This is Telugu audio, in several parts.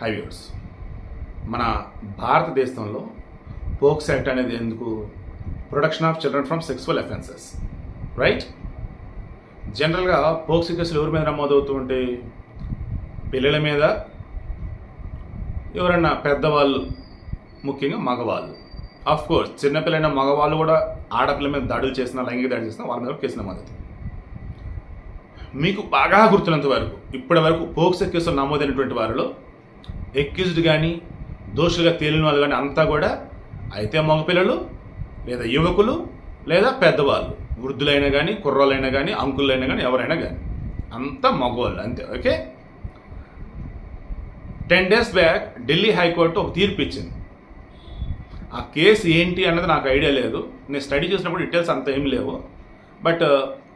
హైవేస్. మన భారతదేశంలో పోక్స్ యాక్ట్ అనేది ఎందుకు? Production of children from sexual offences. Right? జనరల్గా పోక్స్ కేసులు ఎవరి మీద నమోదవుతూ ఉంటాయి పిల్లల మీద? ఎవరన్నా పెద్దవాళ్ళు? ముఖ్యంగా మగవాళ్ళు. ఆఫ్ కోర్స్ చిన్నపిల్లైన మగవాళ్ళు కూడా ఆడపిల్ల మీద దాడులు చేసిన లైంగిక దాడి చేసిన వాళ్ళ మీద కూడా కేసు నమోదవుతుంది మీకు బాగా గుర్తున్నంత వరకు ఇప్పటి వరకు పోక్సో కేసులు నమోదైనటువంటి వారిలో ఎక్యూజ్డ్ కానీ దోషులుగా తేలిన వాళ్ళు కానీ అంతా కూడా అయితే మగపిల్లలు లేదా యువకులు లేదా పెద్దవాళ్ళు. వృద్ధులైనా కానీ కుర్రాలైనా కానీ అంకులైనా కానీ ఎవరైనా కానీ అంతా మగవాళ్ళు. అంతే. Okay? Ten days back Delhi high court ఒక తీర్పు ఇచ్చింది. ఆ కేసు ఏంటి అన్నది నాకు ఐడియా లేదు. నేను స్టడీ చేసినప్పుడు డీటెయిల్స్ అంత ఏం లేవు. బట్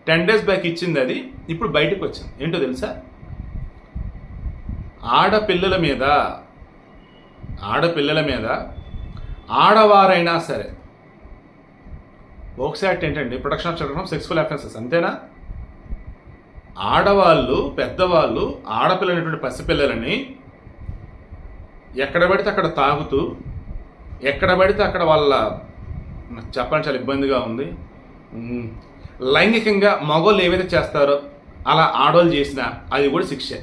టెన్ డేస్ బ్యాక్ ఇచ్చింది అది. ఇప్పుడు బయటకు వచ్చింది. ఏంటో తెలుసా? ఆడపిల్లల మీద ఆడపిల్లల మీద ఆడవారైనా సరే ఓక్స్ యాక్ట్ ఏంటండి? Protection of children sexual offences అంతేనా? ఆడవాళ్ళు పెద్దవాళ్ళు ఆడపిల్లలైనటువంటి పసిపిల్లలని ఎక్కడ పడితే అక్కడ తాగుతూ ఎక్కడ పడితే అక్కడ వాళ్ళ చెప్పడం చాలా ఇబ్బందిగా ఉంది. లైంగికంగా మగవాళ్ళు ఏవైతే చేస్తారో అలా ఆడవాళ్ళు చేసినా అది కూడా శిక్షే.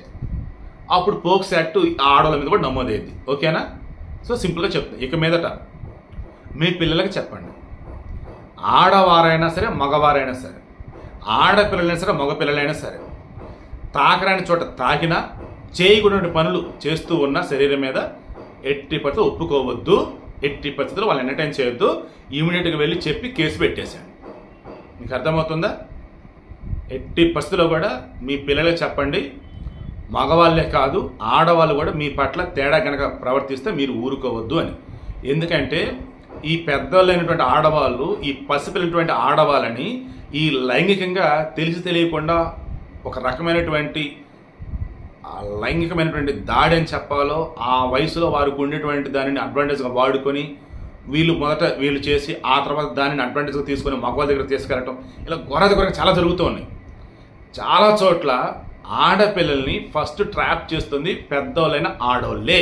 అప్పుడు పోక్స్ యాక్ట్ ఆ ఆడవాళ్ళ మీద కూడా నమోదైంది. ఓకేనా? సో సింపుల్గా చెప్తాను ఇక మీదట మీ పిల్లలకి చెప్పండి. ఆడవారైనా సరే మగవారైనా సరే ఆడపిల్లలైనా సరే మగపిల్లలైనా సరే తాకరాని చోట తాకినా చేయకూడని పనులు చేస్తూ ఉన్న శరీరం మీద ఎట్టి పరిస్థితులు ఒప్పుకోవద్దు ఎట్టి పరిస్థితులు వాళ్ళు ఎంటర్టైన్ చేయొద్దు. ఇమీడియట్గా వెళ్ళి చెప్పి కేసు పెట్టేశాడు మీకు అర్థమవుతుందా? ఎట్టి పరిస్థితుల్లో కూడా మీ పిల్లలకు చెప్పండి మగవాళ్ళే కాదు ఆడవాళ్ళు కూడా మీ పట్ల తేడా కనుక ప్రవర్తిస్తే మీరు ఊరుకోవద్దు అని. ఎందుకంటే ఈ పెద్దవాళ్ళైనటువంటి ఆడవాళ్ళు ఈ పసిపిల్లటువంటి ఆడవాళ్ళని ఈ లైంగికంగా తెలిసి తెలియకుండా ఒక రకమైనటువంటి ఆ లైంగికమైనటువంటి దాడి అని చెప్పాలో ఆ వయసులో వారికి ఉండేటువంటి దానిని అడ్వాంటేజ్గా వాడుకొని వీళ్ళు మొదట వీళ్ళు చేసి ఆ తర్వాత దానిని అడ్వాంటేజ్గా తీసుకొని మగవాళ్ళ దగ్గర తీసుకెళ్ళటం ఇలా గొర్రె దగ్గర చాలా జరుగుతూ ఉన్నాయి. చాలా చోట్ల ఆడపిల్లల్ని ఫస్ట్ ట్రాప్ చేస్తుంది పెద్దోళ్ళైన ఆడోళ్ళే.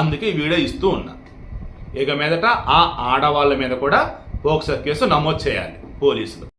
అందుకే ఈ వీడియో ఇస్తూ ఉన్నా. ఇక మీదట ఆ ఆడవాళ్ళ మీద కూడా పోక్సో కేసు నమోదు చేయాలి పోలీసులు.